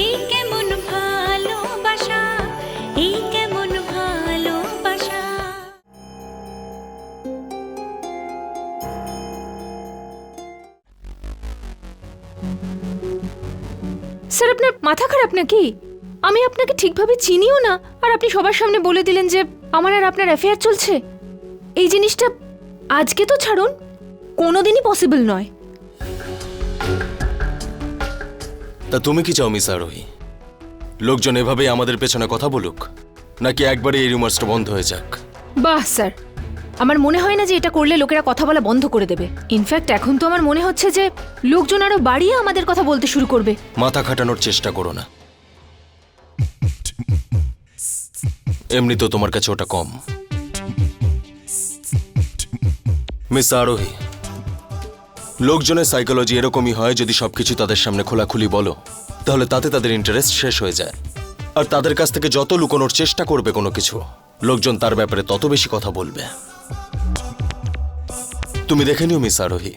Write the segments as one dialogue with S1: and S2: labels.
S1: এই কেমন ভালোবাসা এই কেমন ভালোবাসা।
S2: স্যার, আপনার মাথা খারাপ নাকি? আমি আপনাকে ঠিকভাবে চিনিও না, আর আপনি সবার সামনে বলে দিলেন যে আমার আর আপনার অ্যাফেয়ার চলছে। এই জিনিসটা আজকে তো ছাড়ুন, কোনোদিনই পসিবল নয়।
S3: তা তুমি কি চাও মিস আরোহী? লোকজন এভাবেই আমাদের পেছনে কথা বলুক নাকি একবারে এই রিমার্সটা বন্ধ হয়ে যাক?
S2: বাহ স্যার। আমার মনে হয় না যে এটা করলে লোকেরা কথা বলা বন্ধ করে দেবে। ইনফ্যাক্ট এখন তো আমার মনে হচ্ছে যে লোকজন আরও বাড়িয়ে আমাদের কথা বলতে শুরু করবে।
S3: মাথা খাটানোর চেষ্টা করো না। এমনি তো তোমার কাছে ওটা কম। মিস আরোহী লোকজনের সাইকোলজি এরকমই হয় যদি সবকিছু তাদের সামনে খোলাখুলি বলো, তাহলে তাতে তাদের ইন্টারেস্ট শেষ হয়ে যায়। আর তাদের কাছ থেকে যত লুকোনোর চেষ্টা করবে কোনো কিছু, লোকজন তার ব্যাপারে তত বেশি কথা বলবে। তুমি দেখে নিও মিস আরোহী।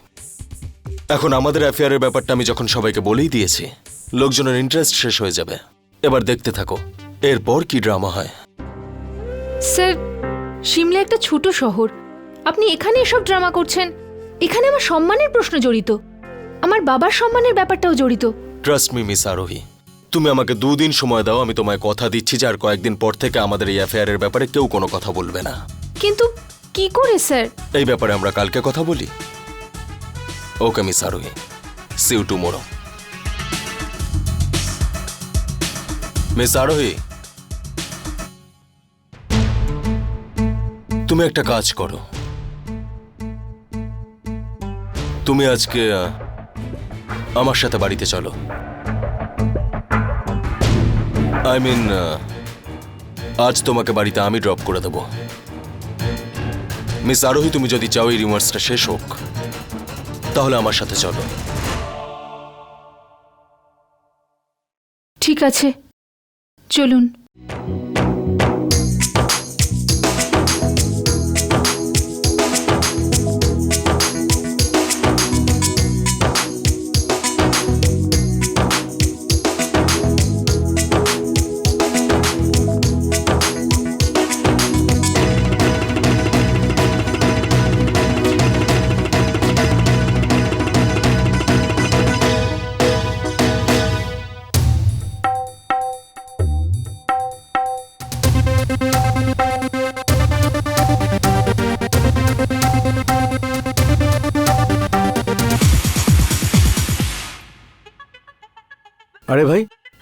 S3: এখন আমাদের অ্যাফেয়ারের ব্যাপারটা আমি যখন সবাইকে বলেই দিয়েছি, লোকজনের ইন্টারেস্ট শেষ হয়ে যাবে। এবার দেখতে থাকো, এরপর কি ড্রামা হয়।
S2: স্যার, সিমলা একটা ছোট শহর। আপনি এখানে এসব ড্রামা করছেন? এখানে আমার সম্মানের প্রশ্ন জড়িত। আমার বাবার সম্মানের ব্যাপারটাও জড়িত।
S3: ট্রাস্ট মি মিস আরোহী তুমি আমাকে দুদিন সময় দাও আমি তোমায় কথা দিচ্ছি যে আর কয়েকদিন পর থেকে আমাদের এই অ্যাফেয়ারের ব্যাপারে কেউ কোনো কথা বলবে না।
S2: কিন্তু কি করে স্যার?
S3: এই ব্যাপারে আমরা কালকে কথা বলি। Okay miss Arohi see you tomorrow miss Arohi তুমি একটা কাজ করো। তুমি আজকে আমার সাথে বাড়িতে চলো। আই মিন আজ তোমাকে বাড়িতে আমি ড্রপ করে দেবো। মিস আরোহী, তুমি যদি চাও এই রিমার্সটা শেষ হোক, তাহলে আমার সাথে চলো।
S2: ঠিক আছে। চলুন।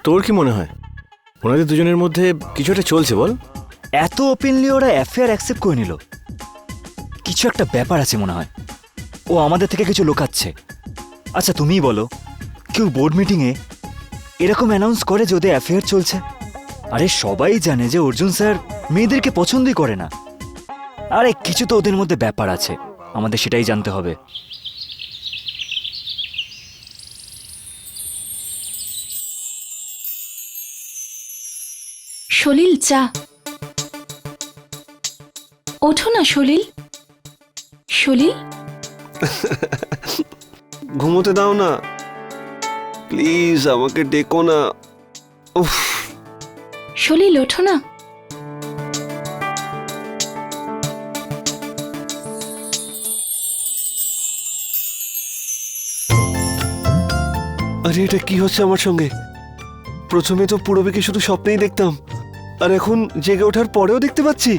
S4: তোর কি মনে হয়? ওনাদের দুজনের মধ্যে কিছু একটা চলছে, বল।
S5: এত ওপেনলি ওরা অ্যাফেয়ার অ্যাকসেপ্ট করে নিল। কিছু একটা ব্যাপার আছে মনে হয়। ও আমাদের থেকে কিছু লোকাচ্ছে। আচ্ছা তুমিই বলো, কেউ বোর্ড মিটিংয়ে এরকম অ্যানাউন্স করে যে ওদের অ্যাফেয়ার চলছে? আরে, সবাই জানে যে অর্জুন স্যার মেয়েদেরকে পছন্দই করে না। আরে, কিছু তো ওদের মধ্যে ব্যাপার আছে। আমাদের সেটাই জানতে হবে।
S1: সলিল চা ওঠো না সলিল। সলিল?
S6: ঘুমোতে দাও না। প্লিজ আমাকে ডেকো না। উফ।
S1: সলিল ওঠো না।
S6: আরে এটা কি হচ্ছে আমার সঙ্গে? প্রথমে তো পুরবিকে শুধু স্বপ্নেই দেখতাম। আর এখন জেগে ওঠার পরেও দেখতে পাচ্ছি।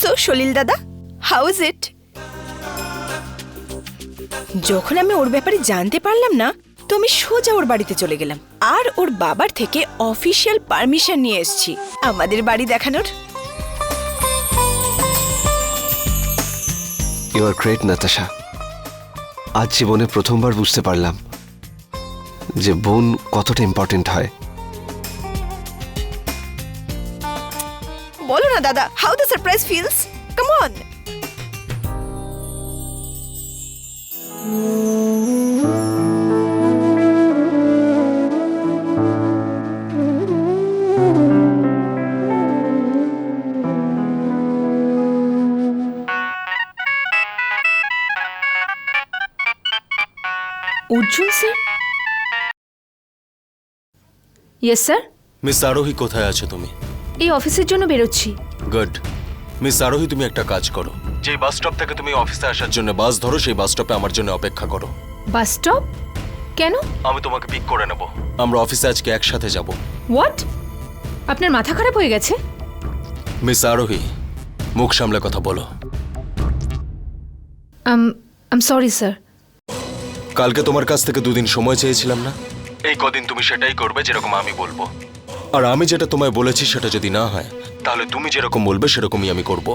S7: সো সলিল দাদা হাউ ইজ ইট যখন আমি ওর ব্যাপারে জানতে পারলাম না, তো আমি সোজা ওর বাড়িতে চলে গেলাম। আর ওর বাবার থেকে অফিসিয়াল পারমিশন নিয়ে এসেছি। আমাদের বাড়ি দেখানোর।
S6: You are great Natasha? আজ জীবনে প্রথমবার বুঝতে পারলাম যে বোন কতটা ইম্পর্টেন্ট হয়।
S7: বলো না দাদা how the surprise feels come on
S2: Arjun sir yes sir
S3: miss Arohi কোথায় আছো তুমি?
S2: এই অফিসের জন্য বেরোচ্ছি।
S3: গুড মিস আরোহী তুমি একটা কাজ করো। যে বাস স্টপ থেকে তুমি অফিসে আসার জন্য বাস ধরো সেই বাস স্টপে আমার জন্য অপেক্ষা করো।
S2: বাস স্টপ কেন?
S3: আমি তোমাকে পিক করে নেব। আমরা অফিসে আজকে একসাথে যাব।
S2: হোয়াট আপনার মাথা খারাপ হয়ে গেছে?
S3: মিস আরোহী মুখ সামলে কথা বলো।
S2: আম আম সরি স্যার
S3: কালকে তোমার কাছ থেকে দুদিন সময় চেয়েছিলাম না? এই কদিন তুমি সেটাই করবে যেরকম আমি বলব। আর আমি যেটা তোমায় বলেছি সেটা যদি না হয় তাহলে তুমি যেরকম বলবে সেরকমই আমি করব।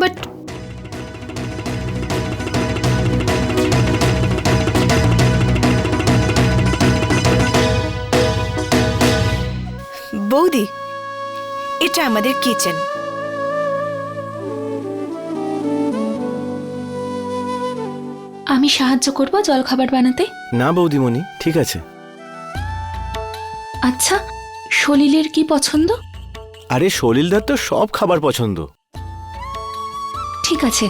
S2: বাট
S7: বৌদি এটা আমাদের কিচেন
S1: আমি সাহায্য করব জল খাবার বানাতে?
S4: না বৌদিমণি ঠিক আছে।
S1: আচ্ছা সলিলের কি পছন্দ?
S4: আরে সলিলদার তো সব খাবার পছন্দ।
S1: ঠিক আছে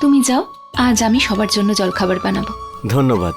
S1: তুমি যাও আজ আমি সবার জন্য জল খাবার বানাবো।
S4: ধন্যবাদ।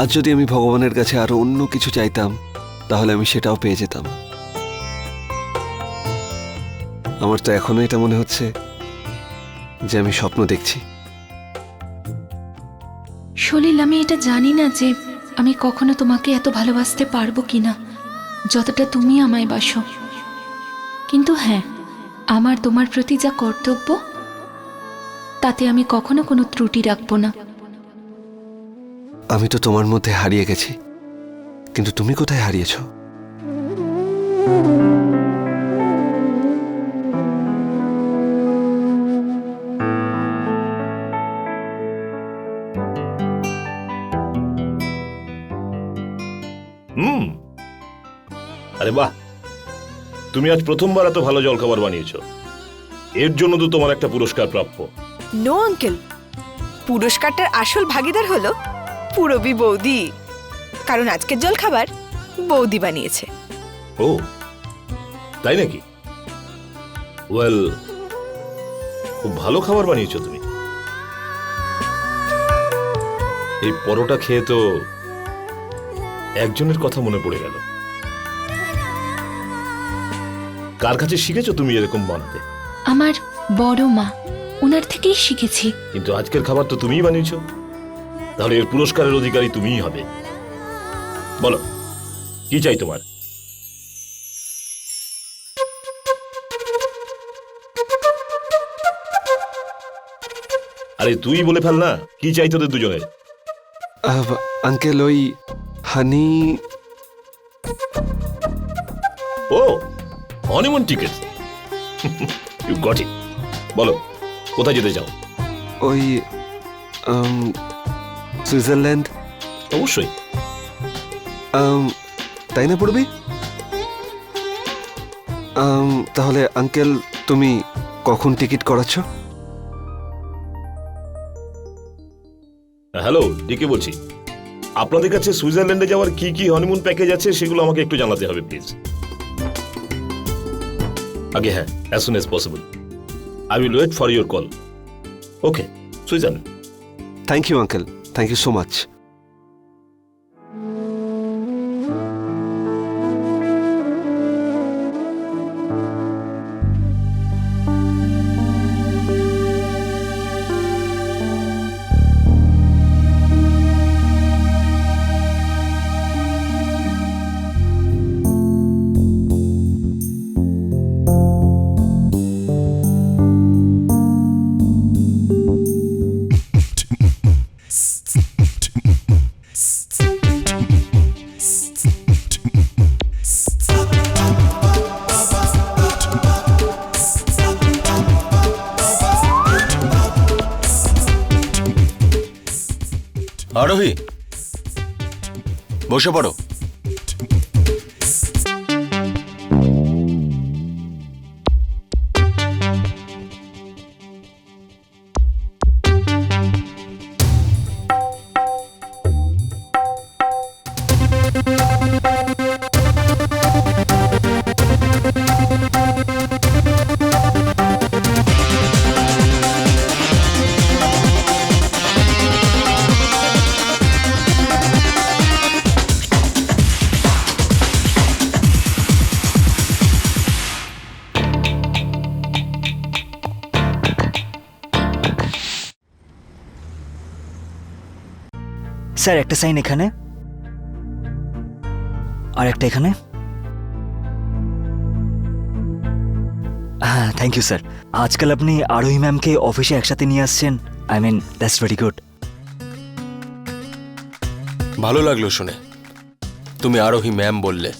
S6: আজ যদি আমি ভগবানের কাছে আরও অন্য কিছু চাইতাম, তাহলে আমি সেটাও পেয়ে যেতাম। আমার তো এখনও এটা মনে হচ্ছে যে আমি স্বপ্ন দেখছি।
S1: সলিল, আমি এটা জানি না যে আমি কখনো তোমাকে এত ভালোবাসতে পারব কিনা, যতটা তুমি আমায় বাসো। কিন্তু হ্যাঁ আমার তোমার প্রতি যা কর্তব্য, তাতে আমি কখনো কোনো ত্রুটি রাখব না।
S6: আমি তো তোমার মধ্যে হারিয়ে গেছি। কিন্তু তুমি কোথায় হারিয়েছ?
S8: হুম। আরে বাহ। তুমি আজ প্রথমবার এত ভালো জলখাবার বানিয়েছো। এর জন্য তো তোমার একটা পুরস্কার প্রাপ্য।
S7: নো আঙ্কেল পুরস্কারটার আসল ভাগিদার হলো পুরবি বৌদি। কারণ আজকের জলখাবার বৌদি বানিয়েছে।
S8: ও তাই নাকি? ওয়েল খুব ভালো খাবার বানিয়েছো তুমি। এই পরোটা খেয়ে তো একজনের কথা মনে পড়ে গেল। কার কাছে শিখেছো তুমি এরকম বানাতে?
S1: আমার বড় মা ওনার থেকেই শিখেছি।
S8: কিন্তু আজকের খাবার তো তুমিই বানিয়েছো। তাহলে এর পুরস্কারের অধিকারী তুমিই হবে। বলো কি চাই তোমার? আরে তুই বলে ফেল না কি চাই তোদের দুজনের?
S6: আঙ্কেল ওই honey
S8: O honeymoon ticket you got it বলো কোথায় যেতে চাও?
S6: ওই সুইজারল্যান্ড
S8: অবশ্যই।
S6: উম, তাই না পড়বি উম, তাহলে আঙ্কেল তুমি কখন টিকিট করাচ্ছ?
S8: হ্যালো ডিকে বলছি। আপনাদের কাছে সুইজারল্যান্ডে যাওয়ার কি কি হনিমুন প্যাকেজ আছে সেগুলো আমাকে একটু জানাতে হবে প্লিজ আগে হ্যাঁ as soon as possible I will wait for your call okay Switzerland.
S6: Thank you uncle thank you so much
S3: বসে পড়ো।
S5: স্যার, একটা সাইন এখানে। আর একটা এখানে। হ্যাঁ থ্যাংক ইউ স্যার আজকাল আপনি আরোহী ম্যামকে অফিসে একসাথে নিয়ে আসছেন। I mean that's very good
S3: ভালো লাগল শুনে। তুমি আরোহী ম্যাম বললে।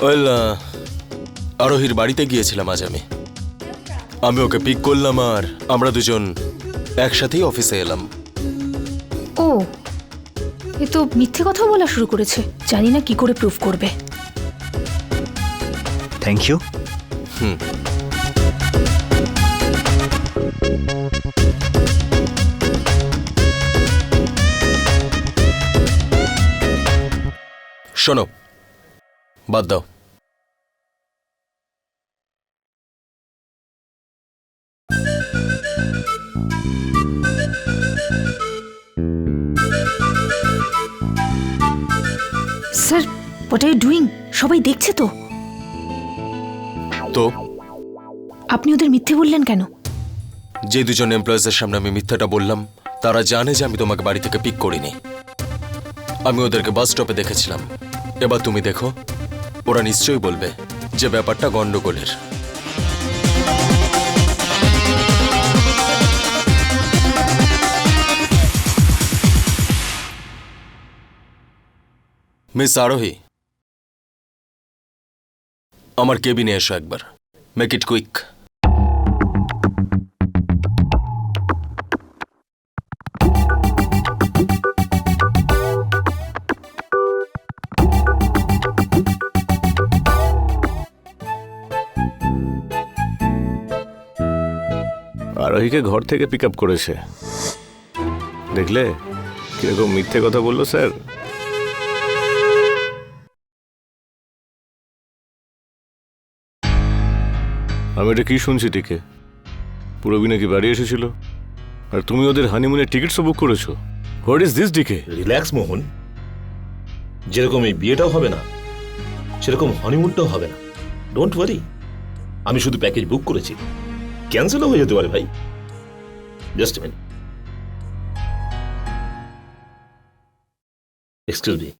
S3: ওয়েল আরোহীর বাড়িতে গিয়েছিলাম আজ আমি। আমি ওকে পিক করলাম আর আমরা দুজন একসাথেই অফিসে এলাম।
S2: ও এ তো মিথ্যে কথা বলা শুরু করেছে। জানি না কি করে প্রুফ করবে।
S5: Thank you hmm.
S3: শোনো বাদ দাও।
S2: হোয়াট আর ডুইং সবাই দেখছে তো।
S3: তো?
S2: আপনি ওদের মিথ্যে বললেন কেন?
S3: যে দুজন এমপ্লয়িজের সামনে আমি মিথ্যাটা বললাম তারা জানে যে আমি তোমাকে বাড়ি থেকে পিক করিনি। আমি ওদেরকে বাস স্টপে দেখেছিলাম। এবার তুমি দেখো ওরা নিশ্চয়ই বলবে যে ব্যাপারটা গন্ডগোলের মিস আরোহী আমার কেবিনে এসো একবার। মেক ইট কুইক
S4: আরোহীকে ঘর থেকে পিক আপ করেছে। দেখলে? কীরকম মিথ্যে কথা বলল, স্যার? আমি এটা কি শুনছি, টিকে? পুরবি নাকি বাড়ি এসেছিল? আর তুমি ওদের হানিমুনের টিকিটসও বুক করেছ? What is this DK
S8: relax Mohan. যেরকম এই বিয়েটাও হবে না, সেরকম হনিমুনটাও হবে না। ডোন্ট ওয়ারি আমি শুধু প্যাকেজ বুক করেছি। ক্যান্সেলও হয়ে যেতে পারে, ভাই। Just minute excuse me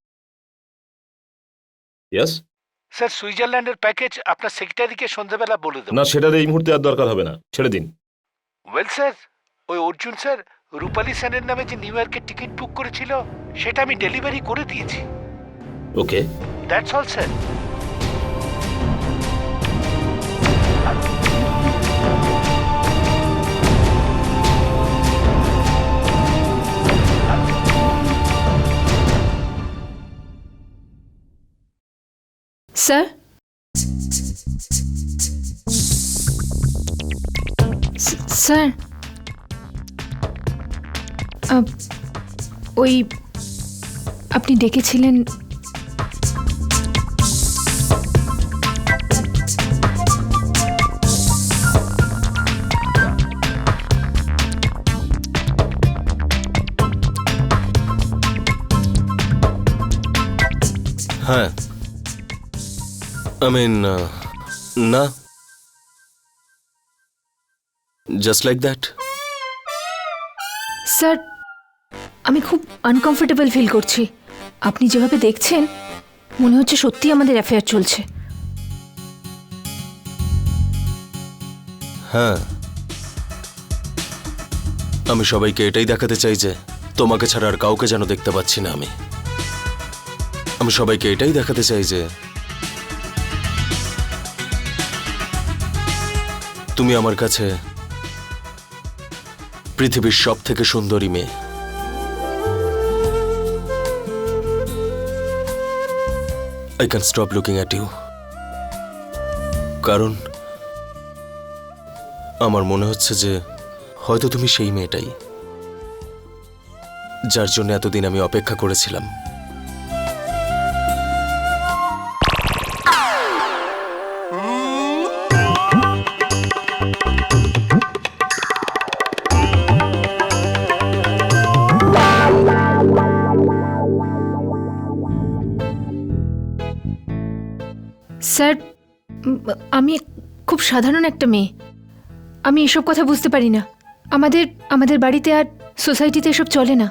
S8: yes
S9: sir সুইজারল্যান্ডের প্যাকেজ আপনার সেক্রেটারিকে সন্ধ্যাবেলা বলে দেবো।
S8: না সেটার এই মুহূর্তে আর দরকার হবে না। ছেড়ে দিন।
S9: ওয়েল স্যার ওই অর্জুন স্যার রূপালী স্যারের নামে যে নিউ ইয়র্কের টিকিট বুক করেছিল সেটা আমি ডেলিভারি করে দিয়েছি।
S8: Okay.
S9: That's all sir.
S2: Sir saw- sir ah, ওই আপনি ডেকেছিলেন
S3: হ্যাঁ। আই মিন না জাস্ট লাইক দ্যাট
S2: স্যার আমি খুব আনকমফোর্টেবল ফিল করছি। আপনি যেভাবে দেখছেন মনে হচ্ছে সত্যি আমাদের অ্যাফেয়ার চলছে।
S3: হ্যাঁ। আমি সবাইকে এটাই দেখাতে চাই যে তোমাকে ছাড়া আর কাউকে যেন দেখতে পাচ্ছি না আমি। আমি সবাইকে এটাই দেখাতে চাই যে তুমি আমার কাছে পৃথিবীর সব থেকে সুন্দরী মেয়ে। I can stop looking at you কারণ আমার মনে হচ্ছে যে হয়তো তুমি সেই মেয়েটাই, যার জন্য এতদিন আমি অপেক্ষা করেছিলাম।
S2: স্যার আমি খুব সাধারণ একটা মেয়ে। আমি এসব কথা বুঝতে পারি না। আমাদের আমাদের বাড়িতে আর সোসাইটিতে এসব চলে না।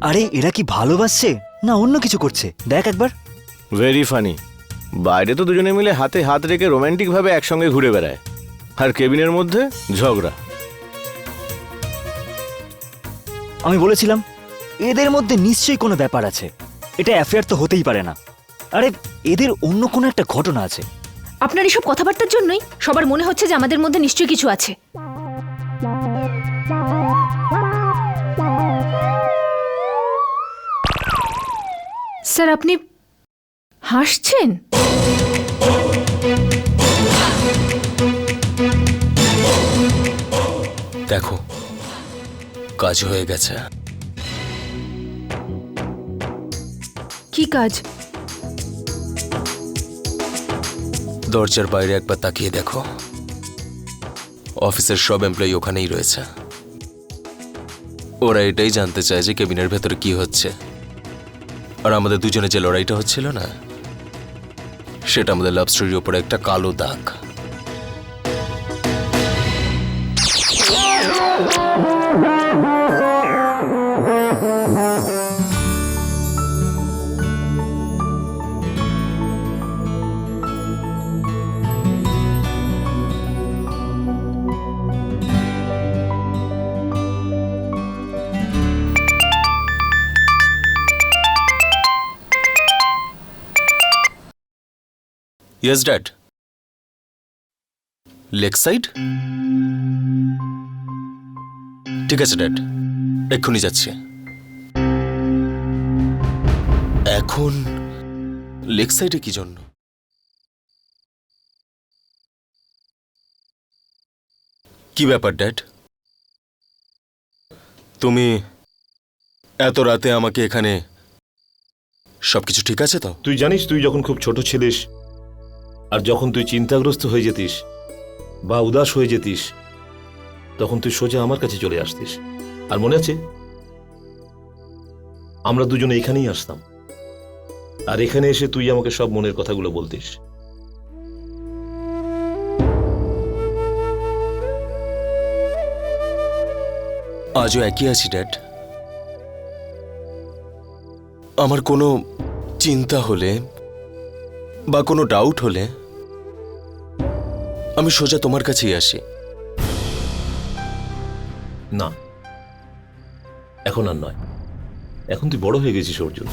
S5: আরে এরা কি ভালোবাসছে? না অন্য কিছু করছে। দেখ একবার।
S4: ভেরি ফানি বাইরে তো দুজনে মিলে হাতে হাত রেখে রোমান্টিক ভাবে একসঙ্গে ঘুরে বেড়ায়। আর কেবিনের মধ্যে ঝগড়া।
S5: আমি বলেছিলাম এদের মধ্যে নিশ্চয়ই কোনো ব্যাপার আছে। এটা অ্যাফেয়ার তো হতেই পারে না। আরে এদের অন্য কোনো একটা ঘটনা আছে।
S2: আপনার এসব কথাবার্তার জন্যই সবার মনে হচ্ছে যে আমাদের মধ্যে নিশ্চয়ই কিছু আছে। স্যার আপনি হাসছেন?
S3: দেখো কাজ হয়ে গেছে।
S2: কি কাজ?
S3: দরজার বাইরে একবার তাকিয়ে দেখো। অফিসের সব এমপ্লয়ি ওখানেই রয়েছে। ওরা এটাই জানতে চায় যে কেবিনের ভেতরে কি হচ্ছে। আর আমাদের দুজনে যে লড়াইটা হচ্ছিল না, সেটা আমাদের লাভ স্টোরির ওপরে একটা কালো দাগ। ইয়েস ড্যাড লেক সাইড ঠিক আছে ড্যাড এক্ষুনি যাচ্ছি। এখন লেক সাইডে কি জন্য? কি ব্যাপার ড্যাড তুমি এত রাতে আমাকে এখানে সবকিছু ঠিক আছে তো?
S8: তুই জানিস, তুই যখন খুব ছোট ছিলিস আর যখন তুই চিন্তাগ্রস্ত হয়ে যেতিস বা উদাস হয়ে যেতিস, তখন তুই সোজা আমার কাছে চলে আসতিস। আর মনে আছে? আমরা দুজনে এখানেই আসতাম। আর এখানে এসে তুই আমাকে সব মনের কথাগুলো বলতিস।
S3: আজও একই আছি, ড্যাড। আমার কোনো চিন্তা হলে বা কোনো ডাউট হলে আমি সোজা তোমার কাছেই আসি।
S8: না। এখন আর নয়। এখন তুই বড় হয়ে গেছিস অর্জুন।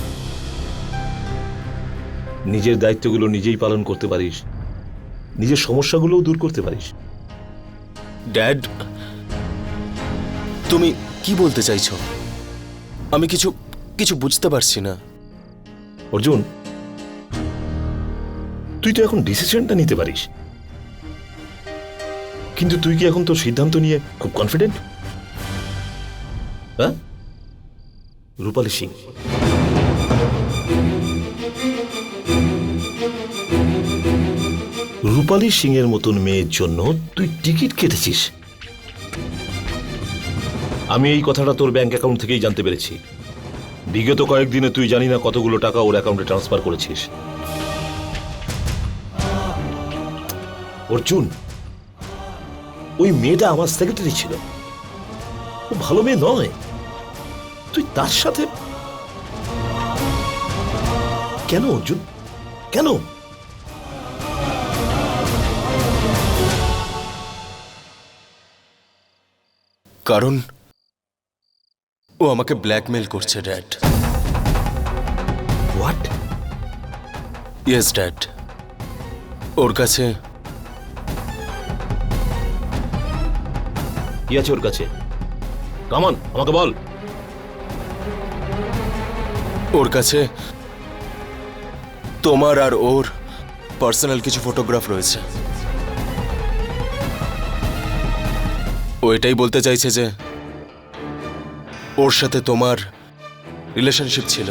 S8: নিজের দায়িত্বগুলো নিজেই পালন করতে পারিস। নিজের সমস্যাগুলোও দূর করতে পারিস।
S3: ড্যাড তুমি কি বলতে চাইছো? আমি কিছু কিছু বুঝতে পারছি না।
S8: অর্জুন তুই তো এখন ডিসিশনটা নিতে পারিস। কিন্তু তুই কি এখন তোর সিদ্ধান্ত নিয়ে খুব কনফিডেন্ট হ্যাঁ? রূপালী সিং। রূপালী সিং এর মতন মেয়ের জন্য তুই টিকিট কেটেছিস। আমি এই কথাটা তোর ব্যাংক অ্যাকাউন্ট থেকেই জানতে পেরেছি। বিগত কয়েকদিনে তুই জানি না কতগুলো টাকা ওর অ্যাকাউন্টে ট্রান্সফার করেছিস। অর্জুন ওই মেয়েটা আমার সেক্রেটারি ছিল। ও ভালো মেয়ে নয়। তুই তার সাথে কেন অর্জুন? কেন?
S3: কারণ ও আমাকে ব্ল্যাকমেল করছে ড্যাড
S8: হোয়াট
S3: ইয়েস ড্যাড ওর কাছে
S8: কি আছে ওর কাছে। কামান আমাকে বল।
S3: ওর কাছে তোমার আর ওর পার্সোনাল কিছু ফটোগ্রাফ রয়েছে। ও এটাই বলতে চাইছে যে ওর সাথে তোমার রিলেশনশিপ ছিল।